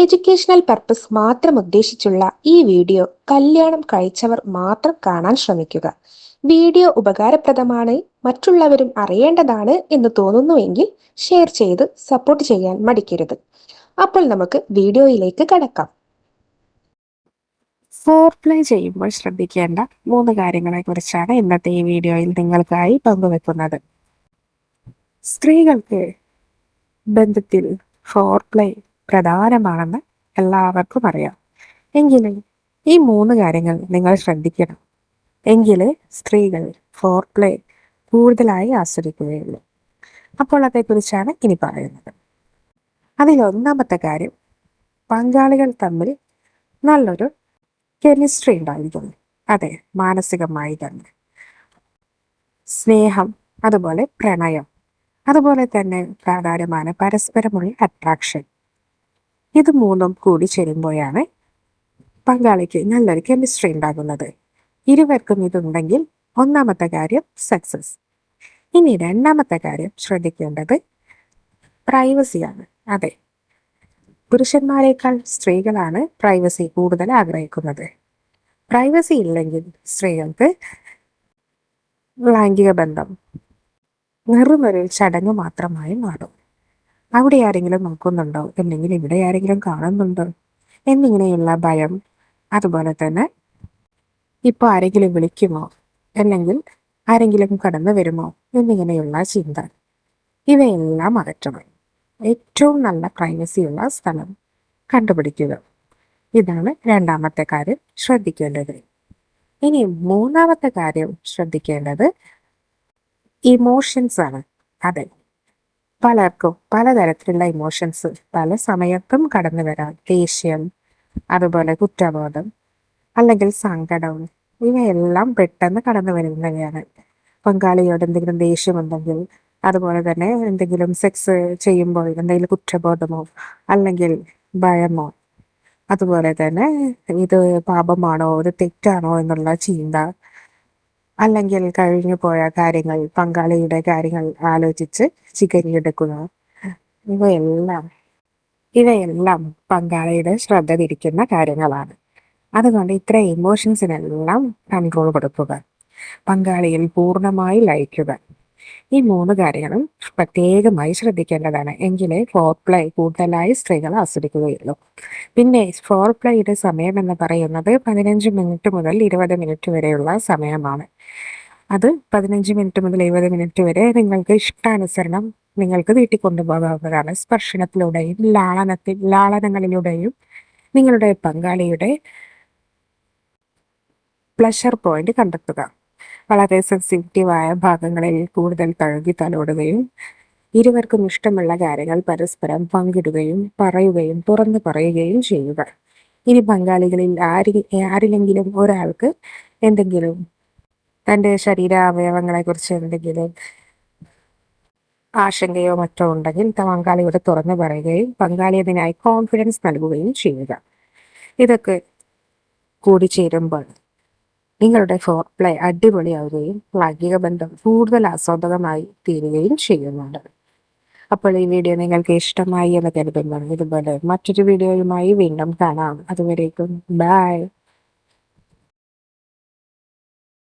Educational purpose മാത്രം ഉദ്ദേശിച്ചുള്ള ഈ video കല്യാണം കഴിച്ചവർ മാത്രം കാണാൻ ശ്രമിക്കുക. വീഡിയോ ഉപകാരപ്രദമാണ് മറ്റുള്ളവരും അറിയേണ്ടതാണ് എന്ന് തോന്നുന്നുവെങ്കിൽ ഷെയർ ചെയ്ത് സപ്പോർട്ട് ചെയ്യാൻ മടിക്കരുത്. അപ്പോൾ നമുക്ക് വീഡിയോയിലേക്ക് കടക്കാം. ഫോർ പ്ലേ ചെയ്യുമ്പോൾ ശ്രദ്ധിക്കേണ്ട മൂന്ന് കാര്യങ്ങളെ കുറിച്ചാണ് ഇന്നത്തെ ഈ വീഡിയോയിൽ നിങ്ങൾക്കായി പങ്കുവെക്കുന്നത്. സ്ത്രീകൾക്ക് ബന്ധത്തിൽ ഫോർ പ്ലേ പ്രധാനമാണെന്ന് എല്ലാവർക്കും അറിയാം. എങ്കിലും ഈ മൂന്ന് കാര്യങ്ങൾ നിങ്ങൾ ശ്രദ്ധിക്കണം. എങ്കിലേ സ്ത്രീകൾ ഫോർ പ്ലേ കൂടുതലായി ആസ്വദിക്കുകയുള്ളൂ. അപ്പോൾ അതേക്കുറിച്ചാണ് ഇനി പറയുന്നത്. അതിലൊന്നാമത്തെ കാര്യം പങ്കാളികൾ തമ്മിൽ നല്ലൊരു കെമിസ്ട്രി ഉണ്ടായിരിക്കുന്നു. അതെ മാനസികമായി തന്നെ. സ്നേഹം അതുപോലെ പ്രണയം അതുപോലെ തന്നെ പ്രാധാന്യമാണ് പരസ്പരമുള്ള അട്രാക്ഷൻ ഇത് മൂന്നും കൂടി ചേരുമ്പോഴാണ് പങ്കാളിക്ക് നല്ലൊരു കെമിസ്ട്രി ഉണ്ടാകുന്നത്. ഇരുവർക്കും ഇതുണ്ടെങ്കിൽ ഒന്നാമത്തെ കാര്യം സക്സസ് ഇനി രണ്ടാമത്തെ കാര്യം ശ്രദ്ധിക്കേണ്ടത് പ്രൈവസിയാണ് അതെ. പുരുഷന്മാരെക്കാൾ സ്ത്രീകളാണ് പ്രൈവസി കൂടുതൽ ആഗ്രഹിക്കുന്നത്. പ്രൈവസി ഇല്ലെങ്കിൽ സ്ത്രീകൾക്ക് ലൈംഗിക ബന്ധം വെറുമൊരു ചടങ്ങ് മാത്രമായി മാറും. അവിടെ ആരെങ്കിലും നോക്കുന്നുണ്ടോ? അല്ലെങ്കിൽ ഇവിടെ ആരെങ്കിലും കാണുന്നുണ്ടോ? എന്നിങ്ങനെയുള്ള ഭയം. അതുപോലെ തന്നെ ഇപ്പോൾ ആരെങ്കിലും വിളിക്കുമോ? അല്ലെങ്കിൽ ആരെങ്കിലും കടന്നു വരുമോ? എന്നിങ്ങനെയുള്ള ചിന്ത. ഇവയെല്ലാം അകറ്റണം. ഏറ്റവും നല്ല പ്രൈവസിയുള്ള സ്ഥലം. കണ്ടുപിടിക്കുക. ഇതാണ് രണ്ടാമത്തെ കാര്യം. ശ്രദ്ധിക്കേണ്ടത്. ഇനി മൂന്നാമത്തെ കാര്യം ശ്രദ്ധിക്കേണ്ടത് ഇമോഷൻസ് ആണ്. അതെ. പലർക്കും പലതരത്തിലുള്ള ഇമോഷൻസ് പല സമയത്തും കടന്നു വരാം. ദേഷ്യം അതുപോലെ കുറ്റബോധം അല്ലെങ്കിൽ സങ്കടം ഇവയെല്ലാം പെട്ടെന്ന് കടന്നു വരുന്നവയാണ്. പങ്കാളിയോട് എന്തെങ്കിലും ദേഷ്യമുണ്ടെങ്കിൽ അതുപോലെ തന്നെ എന്തെങ്കിലും സെക്സ് ചെയ്യുമ്പോൾ എന്തെങ്കിലും കുറ്റബോധമോ അല്ലെങ്കിൽ ഭയമോ അതുപോലെ തന്നെ ഇത് പാപമാണോ ഇത് തെറ്റാണോ എന്നുള്ള ചിന്ത അല്ലെങ്കിൽ കഴിഞ്ഞു പോയ കാര്യങ്ങൾ പങ്കാളിയുടെ കാര്യങ്ങൾ ആലോചിച്ച് ചികഞ്ഞെടുക്കുക ഇവയെല്ലാം ഇവയെല്ലാം പങ്കാളിയുടെ ശ്രദ്ധ തിരിക്കുന്ന കാര്യങ്ങളാണ്. അതുകൊണ്ട് ഇത്ര ഇമോഷൻസിനെല്ലാം കൺട്രോൾ കൊടുക്കുക. പങ്കാളിയിൽ പൂർണമായി ലയിക്കുക. ഈ മൂന്ന് കാര്യങ്ങളും പ്രത്യേകമായി ശ്രദ്ധിക്കേണ്ടതാണ്. എങ്കിലേ ഫോർ പ്ലേ കൂടുതലായി സ്ത്രീകൾ ആസ്വദിക്കുകയുള്ളൂ. പിന്നെ ഫോർ പ്ലേയുടെ സമയം എന്ന് പറയുന്നത് പതിനഞ്ച് മിനിറ്റ് മുതൽ ഇരുപത് മിനിറ്റ് വരെയുള്ള സമയമാണ്. അത് പതിനഞ്ച് മിനിറ്റ് മുതൽ ഇരുപത് മിനിറ്റ് വരെ നിങ്ങൾക്ക് ഇഷ്ടാനുസരണം നിങ്ങൾക്ക് വീട്ടിൽ കൊണ്ടുപോകാവുന്നതാണ്. സ്പർശനത്തിലൂടെയും ലാളനത്തിൽ ലാളനങ്ങളിലൂടെയും നിങ്ങളുടെ പങ്കാളിയുടെ പ്ലഷർ പോയിന്റ് കണ്ടെത്തുക. വളരെ സെൻസിറ്റീവായ ഭാഗങ്ങളിൽ കൂടുതൽ തഴുകി തലോടുകയും ഇരുവർക്കും ഇഷ്ടമുള്ള കാര്യങ്ങൾ പരസ്പരം പങ്കിടുകയും പറയുകയും തുറന്നു പറയുകയും ചെയ്യുക. ഇനി പങ്കാളികളിൽ ആരി ആരിലെങ്കിലും ഒരാൾക്ക് എന്തെങ്കിലും തന്റെ ശരീരാവയവങ്ങളെക്കുറിച്ച് എന്തെങ്കിലും ആശങ്കയോ മറ്റോ ഉണ്ടെങ്കിൽ പങ്കാളിയോട് തുറന്നു പറയുകയും പങ്കാളി അതിനായി കോൺഫിഡൻസ് നൽകുകയും ചെയ്യുക. ഇതൊക്കെ കൂടി ചേരുമ്പോൾ നിങ്ങളുടെ ഫോർ പ്ലേ അടിപൊളിയാവുകയും ലൈംഗിക ബന്ധം കൂടുതൽ ആസ്വാദകമായി തീരുകയും ചെയ്യുന്നുണ്ട്. അപ്പോൾ ഈ വീഡിയോ നിങ്ങൾക്ക് ഇഷ്ടമായി എന്ന് കരുതുന്നു. ഇതുപോലെ മറ്റൊരു വീഡിയോയുമായി വീണ്ടും കാണാം. അതുവരേക്കും ബൈ